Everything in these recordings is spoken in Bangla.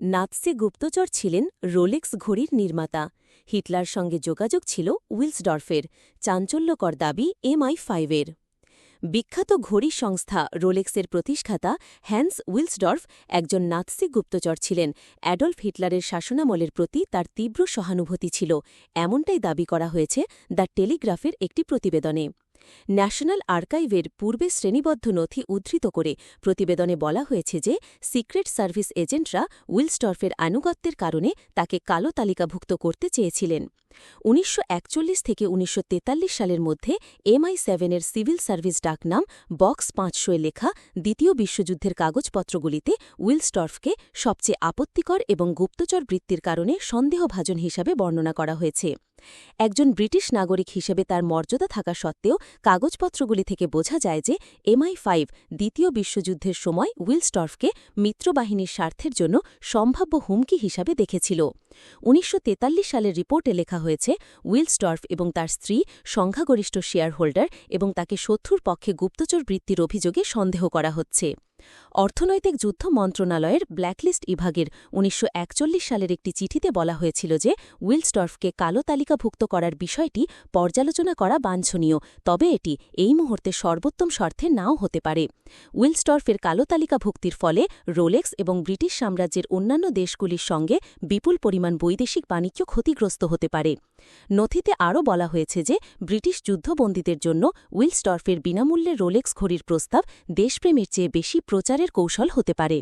নাৎসি গুপ্তচর ছিলেন রোলেক্স ঘড়ির নির্মাতা। হিটলার সঙ্গে যোগাযোগ ছিল উইলসডর্ফের, চাঞ্চল্যকর দাবি এমআই ফাইভের। বিখ্যাত ঘড়ি সংস্থা রোলেক্সের প্রতিষ্ঠাতা হ্যান্স উইলসডর্ফ একজন নাৎসি গুপ্তচর ছিলেন। অ্যাডলফ হিটলারের শাসনামলের প্রতি তার তীব্র সহানুভূতি ছিল। এমনটাই দাবি করা হয়েছে দ্য টেলিগ্রাফের একটি প্রতিবেদনে। ন্যাশনাল আর্কাইভের পূর্বে শ্রেণীবদ্ধ নথি উদ্ধৃত করে প্রতিবেদনে বলা হয়েছে যে সিক্রেট সার্ভিস এজেন্টরা উইলস্টর্ফের আনুগত্যের কারণে তাকে কালো তালিকাভুক্ত করতে চেয়েছিলেন। উনিশশো একচল্লিশ থেকে উনিশশো তেতাল্লিশ সালের মধ্যে এমআই সেভেনের সিভিল সার্ভিস ডাকনাম বক্স পাঁচশোয় লেখা দ্বিতীয় বিশ্বযুদ্ধের কাগজপত্রগুলিতে উইলস্টর্ফকে সবচেয়ে আপত্তিকর এবং গুপ্তচর বৃত্তির কারণে সন্দেহভাজন হিসাবে বর্ণনা করা হয়েছে। একজন ব্রিটিশ নাগরিক হিসেবে তার মর্যাদা থাকা সত্ত্বেও কাগজপত্রগুলি থেকে বোঝা যায় যে এমআই ফাইভ, দ্বিতীয় বিশ্বযুদ্ধের সময় উইলস্টর্ফকে মিত্রবাহিনীর স্বার্থের জন্য সম্ভাব্য হুমকি হিসাবে দেখেছিল। উনিশশো তেতাল্লিশ সালের রিপোর্টে লেখা হয়েছে, উইলস্টর্ফ এবং তার স্ত্রী সংখ্যাগরিষ্ঠ শেয়ার হোল্ডার এবং তাকে শত্রুর পক্ষে গুপ্তচর বৃত্তির অভিযোগে সন্দেহ করা হচ্ছে। অর্থনৈতিক যুদ্ধ মন্ত্রণালয়ের ব্ল্যাকলিস্ট বিভাগের উনিশশো একচল্লিশ সালের একটি চিঠিতে বলা হয়েছিল যে উইলস্টর্ফকে কালো তালিকাভুক্ত করার বিষয়টি পর্যালোচনা করা বাঞ্ছনীয়, তবে এটি এই মুহূর্তে সর্বোত্তম স্বার্থে নাও হতে পারে। উইলস্টর্ফের কালো তালিকাভুক্তির ফলে রোলেক্স এবং ব্রিটিশ সাম্রাজ্যের অন্যান্য দেশগুলির সঙ্গে বিপুল পরিমাণ বৈদেশিক বাণিজ্য ক্ষতিগ্রস্ত হতে পারে। নথিতে আরও বলা হয়েছে যে ব্রিটিশ যুদ্ধবন্দীদের জন্য উইলস্টর্ফের বিনামূল্যে রোলেক্স ঘড়ির প্রস্তাব দেশপ্রেমের চেয়ে বেশি প্রচারের কৌশল হতে পারে।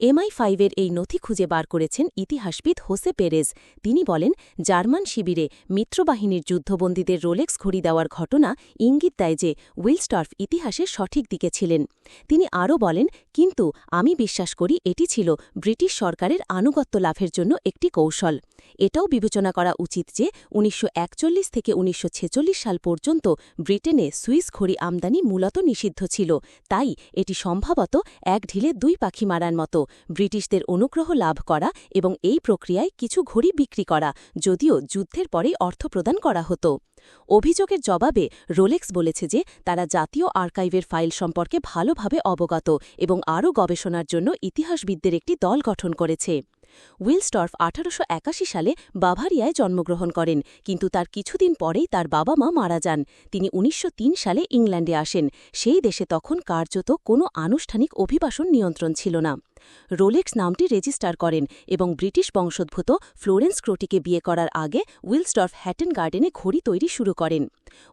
এমআই ফাইভের এই নথি খুঁজে বার করেছেন ইতিহাসবিদ হোসে পেরেজ। তিনি বলেন, জার্মান শিবিরে মিত্রবাহিনীর যুদ্ধবন্দীদের রোলেক্স ঘড়ি দেওয়ার ঘটনা ইঙ্গিত দেয় যে উইলস্টর্ফ ইতিহাসের সঠিক দিকে ছিলেন। তিনি আরও বলেন, কিন্তু আমি বিশ্বাস করি এটি ছিল ব্রিটিশ সরকারের আনুগত্য লাভের জন্য একটি কৌশল। এটাও বিবেচনা করা উচিত যে উনিশশো একচল্লিশ থেকে উনিশশো ছেচল্লিশ সাল পর্যন্ত ব্রিটেনে সুইস ঘড়ি আমদানি মূলত নিষিদ্ধ ছিল। তাই এটি সম্ভবত এক ঢিলে দুই পাখি মারার মতো ব্রিটিশদের অনুগ্রহ লাভ করা এবং এই প্রক্রিয়ায় কিছু ঘড়ি বিক্রি করা, যদিও যুদ্ধের পরেই অর্থ প্রদান করা হতো। অভিযোগের জবাবে রোলেক্স বলেছে যে, তারা জাতীয় আর্কাইভের ফাইল সম্পর্কে ভালোভাবে অবগত এবং আরও গবেষণার জন্য ইতিহাসবিদদের একটি দল গঠন করেছে। উইলস্টর্ফ আঠারোশো একাশি সালে বাভারিয়ায় জন্মগ্রহণ করেন, কিন্তু তার কিছুদিন পরেই তার বাবা মা মারা যান। তিনি উনিশশো তিন সালে ইংল্যান্ডে আসেন। সেই দেশে তখন কার্যত কোনো আনুষ্ঠানিক অভিবাসন নিয়ন্ত্রণ ছিল না। রোলেক্স নামটি রেজিস্টার করেন এবং ব্রিটিশ বংশোদ্ভূত ফ্লোরেন্স ক্রোটিকে বিয়ে করার আগে উইলস্টর্ফ হ্যাটেন গার্ডেনে ঘড়ি তৈরি শুরু করেন।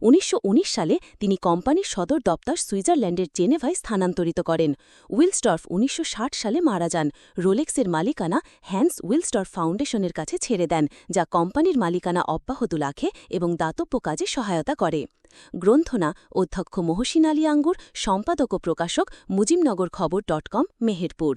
উনিশশো উনিশ সালে তিনি কোম্পানির সদর দপ্তর সুইজারল্যান্ডের জেনেভায় স্থানান্তরিত করেন। উইলস্টর্ফ উনিশশো ষাট সালে মারা যান। রোলেক্সের মালিকানা হ্যান্স উইলস্টর্ফ ফাউন্ডেশনের কাছে ছেড়ে দেন, যা কোম্পানির মালিকানা অব্যাহত রাখে এবং দাতব্য কাজে সহায়তা করে। গ্রন্থনা অধ্যক্ষ মহসিন আলী আঙ্গুর, সম্পাদক ও প্রকাশক মুজিমনগর খবর ডট কম, মেহেরপুর।